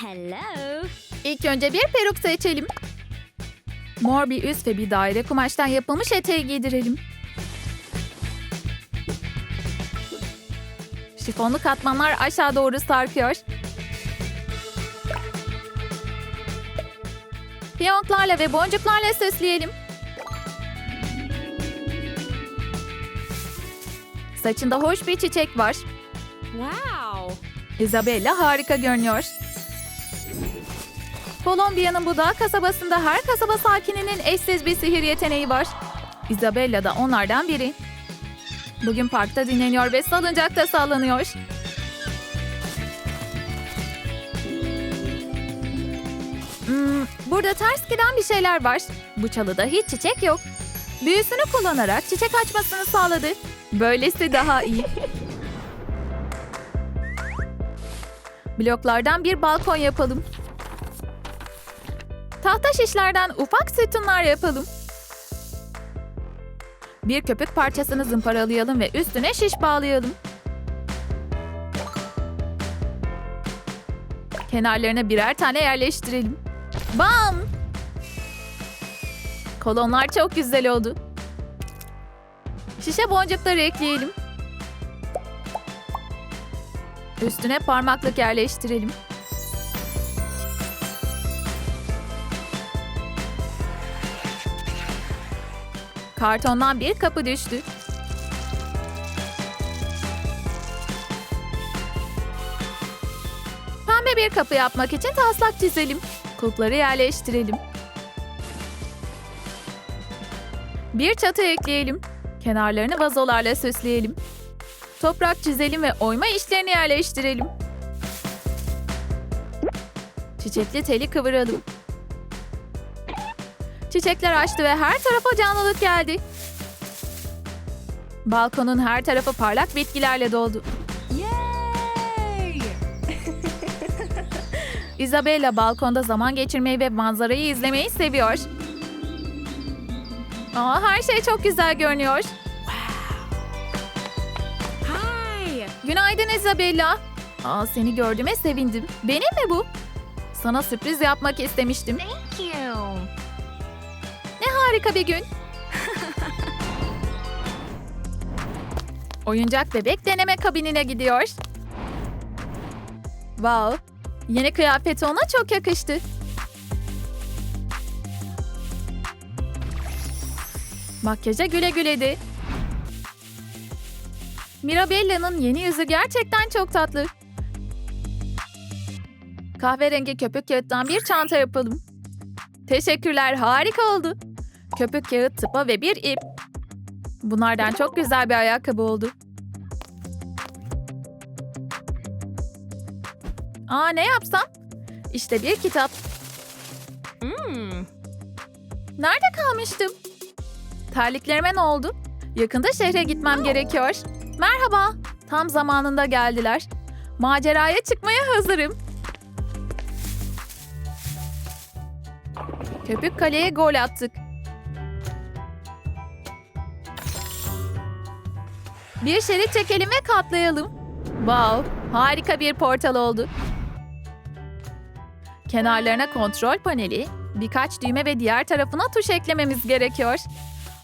Hello. İlk önce bir peruk seçelim. Mor bir üst ve bir daire kumaştan yapılmış eteği giydirelim. Şifonlu katmanlar aşağı doğru sarkıyor. Fiyonklarla ve boncuklarla süsleyelim. Saçında hoş bir çiçek var. Wow. Isabella harika görünüyor. Kolombiya'nın bu dağ kasabasında her kasaba sakininin eşsiz bir sihir yeteneği var. Isabella da onlardan biri. Bugün parkta dinleniyor ve salıncakta sallanıyor. Hmm, burada ters giden bir şeyler var. Bu çalıda hiç çiçek yok. Büyüsünü kullanarak çiçek açmasını sağladı. Böylesi daha iyi. Bloklardan bir balkon yapalım. Tahta şişlerden ufak sütunlar yapalım. Bir köpük parçasını zımparalayalım ve üstüne şiş bağlayalım. Kenarlarına birer tane yerleştirelim. Bam! Kolonlar çok güzel oldu. Şişe boncukları ekleyelim. Üstüne parmaklık yerleştirelim. Kartondan bir kapı düştü. Pembe bir kapı yapmak için taslak çizelim. Kulpları yerleştirelim. Bir çatı ekleyelim. Kenarlarını vazolarla süsleyelim. Toprak çizelim ve oyma işlerini yerleştirelim. Çiçekli teli kıvıralım. Çiçekler açtı ve her tarafa canlılık geldi. Balkonun her tarafı parlak bitkilerle doldu. Yay! Isabella balkonda zaman geçirmeyi ve manzarayı izlemeyi seviyor. Aa, her şey çok güzel görünüyor. Hi. Günaydın Isabella. Aa, seni gördüğüme sevindim. Benim mi bu? Sana sürpriz yapmak istemiştim. Thank you. Harika bir gün. Oyuncak bebek deneme kabinine gidiyor. Wow. Yeni kıyafeti ona çok yakıştı. Makyaja güle güledi. Mirabella'nın yeni yüzü gerçekten çok tatlı. Kahverengi köpük kağıttan bir çanta yapalım. Teşekkürler, harika oldu. Köpük kağıt, tıpa ve bir ip. Bunlardan çok güzel bir ayakkabı oldu. Aa ne yapsam? İşte bir kitap. Hmm. Nerede kalmıştım? Terliklerime ne oldu? Yakında şehre gitmem gerekiyor. Merhaba. Tam zamanında geldiler. Maceraya çıkmaya hazırım. Köpük kaleye gol attık. Bir şerit çekelim ve katlayalım. Wow, harika bir portal oldu. Kenarlarına kontrol paneli, birkaç düğme ve diğer tarafına tuş eklememiz gerekiyor.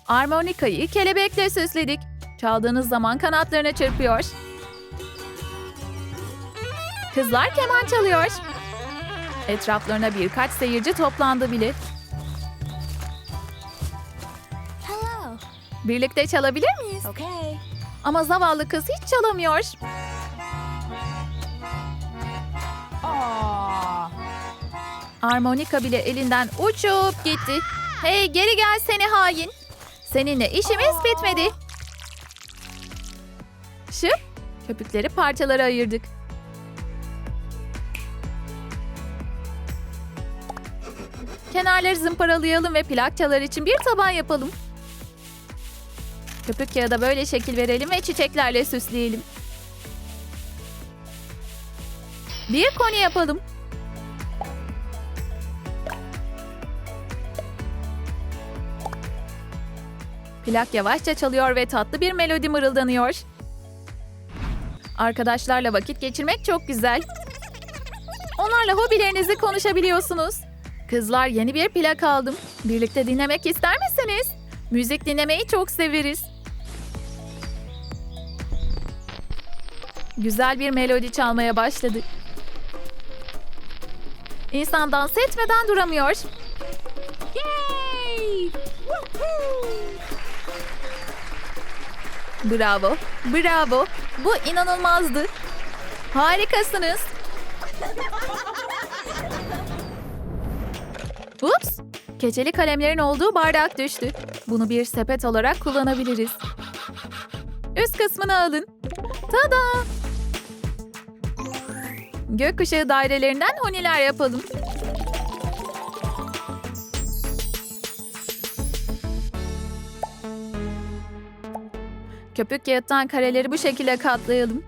Armonikayı kelebekle süsledik. Çaldığınız zaman kanatlarına çırpıyor. Kızlar keman çalıyor. Etraflarına birkaç seyirci toplandı bile. Hello. Birlikte çalabilir miyiz? Okay. Ama zavallı kız hiç çalamıyor. Armonika bile elinden uçup gitti. Hey geri gel seni hain. Seninle işimiz bitmedi. Şıp. Köpükleri parçalara ayırdık. Kenarları zımparalayalım ve plakçalar için bir taban yapalım. Köpük kağıda böyle şekil verelim ve çiçeklerle süsleyelim. Bir koni yapalım. Plak yavaşça çalıyor ve tatlı bir melodi mırıldanıyor. Arkadaşlarla vakit geçirmek çok güzel. Onlarla hobilerinizi konuşabiliyorsunuz. Kızlar yeni bir plak aldım. Birlikte dinlemek ister misiniz? Müzik dinlemeyi çok severiz. Güzel bir melodi çalmaya başladı. İnsan dans etmeden duramıyor. Yay! Bravo, bravo. Bu inanılmazdı. Harikasınız. Ups, keçeli kalemlerin olduğu bardak düştü. Bunu bir sepet olarak kullanabiliriz. Üst kısmını alın. Tada! Gökkuşağı dairelerinden honiler yapalım. Köpük kağıttan kareleri bu şekilde katlayalım.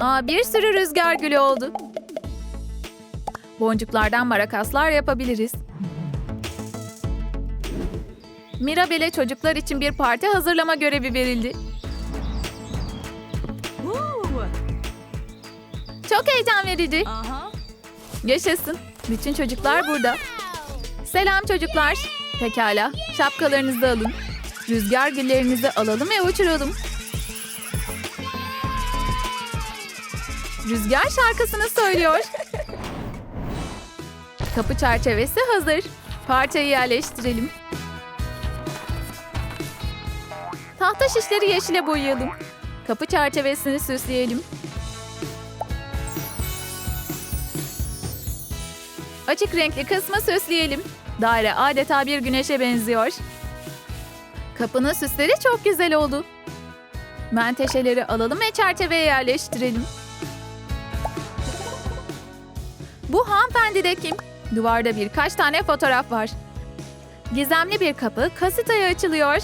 Aa, bir sürü rüzgar gülü oldu. Boncuklardan marakaslar yapabiliriz. Mirabel'e çocuklar için bir parti hazırlama görevi verildi. Çok heyecan verici. Yaşasın. Bütün çocuklar burada. Selam çocuklar. Pekala. Şapkalarınızı alın. Rüzgar güllerinizi alalım ve uçuralım. Rüzgar şarkısını söylüyor. Kapı çerçevesi hazır. Parçayı yerleştirelim. Tahta şişleri yeşile boyayalım. Kapı çerçevesini süsleyelim. Açık renkli kısmı süsleyelim. Daire adeta bir güneşe benziyor. Kapının süsleri çok güzel oldu. Menteşeleri alalım ve çerçeveye yerleştirelim. Bu hanımefendi de kim? Duvarda birkaç tane fotoğraf var. Gizemli bir kapı kasitaya açılıyor.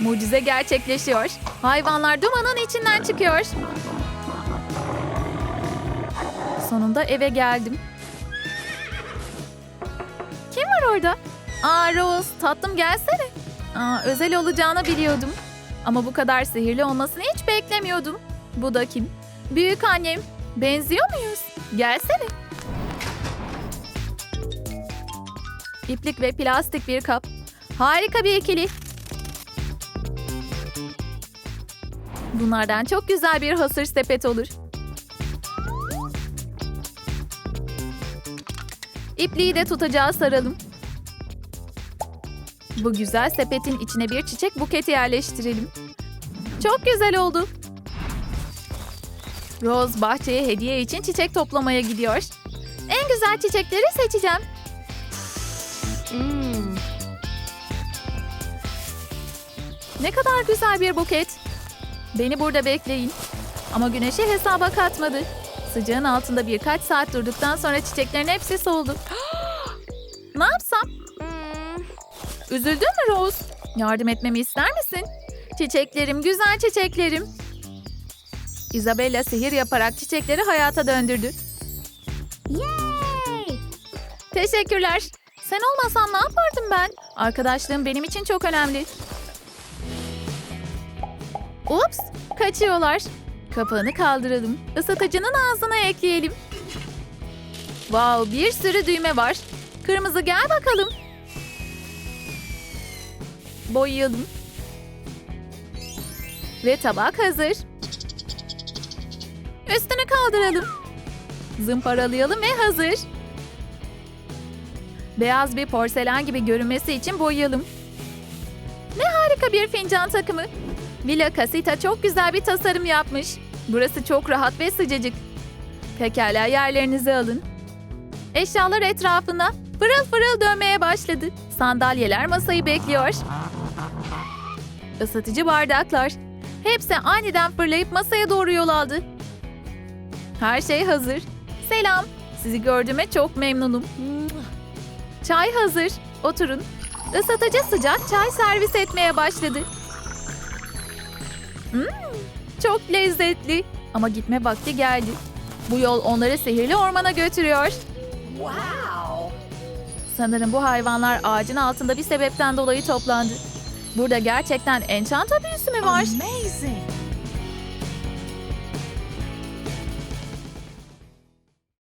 Mucize gerçekleşiyor. Hayvanlar dumanın içinden çıkıyor. Sonunda eve geldim. Kim var orada? Aa Rose, tatlım gelsene. Aa, özel olacağını biliyordum. Ama bu kadar sihirli olmasını hiç beklemiyordum. Bu da kim? Büyük annem. Benziyor muyuz? Gelsene. İplik ve plastik bir kap. Harika bir ikili. Bunlardan çok güzel bir hasır sepet olur. İpliği de tutacağı saralım. Bu güzel sepetin içine bir çiçek buketi yerleştirelim. Çok güzel oldu. Rose bahçeye hediye için çiçek toplamaya gidiyor. En güzel çiçekleri seçeceğim. Mm. Ne kadar güzel bir buket. Beni burada bekleyin. Ama güneşi hesaba katmadı. Sıcağın altında birkaç saat durduktan sonra çiçeklerin hepsi soldu. ne yapsam? Mm. Üzüldün mü Rose? Yardım etmemi ister misin? Çiçeklerim, güzel çiçeklerim. Isabella sihir yaparak çiçekleri hayata döndürdü. Yay! Teşekkürler. Sen olmasan ne yapardım ben? Arkadaşlığım benim için çok önemli. Ups, kaçıyorlar. Kapağını kaldıralım. Isıtıcının ağzına ekleyelim. Wow, bir sürü düğme var. Kırmızı gel bakalım. Boyayalım. Ve tabak hazır. Üstünü kaldıralım. Zımparalayalım ve hazır. Beyaz bir porselen gibi görünmesi için boyayalım. Ne harika bir fincan takımı. Villa Casita çok güzel bir tasarım yapmış. Burası çok rahat ve sıcacık. Pekala yerlerinizi alın. Eşyalar etrafına fırıl fırıl dönmeye başladı. Sandalyeler masayı bekliyor. Isıtıcı bardaklar. Hepsi aniden fırlayıp masaya doğru yol aldı. Her şey hazır. Selam. Sizi gördüğüme çok memnunum. Çay hazır. Oturun. Isıtıcı sıcak çay servis etmeye başladı. Hmm, çok lezzetli. Ama gitme vakti geldi. Bu yol onları sihirli ormana götürüyor. Wow! Sanırım bu hayvanlar ağacın altında bir sebepten dolayı toplandı. Burada gerçekten enchanta büyüsü mü var? Amazing!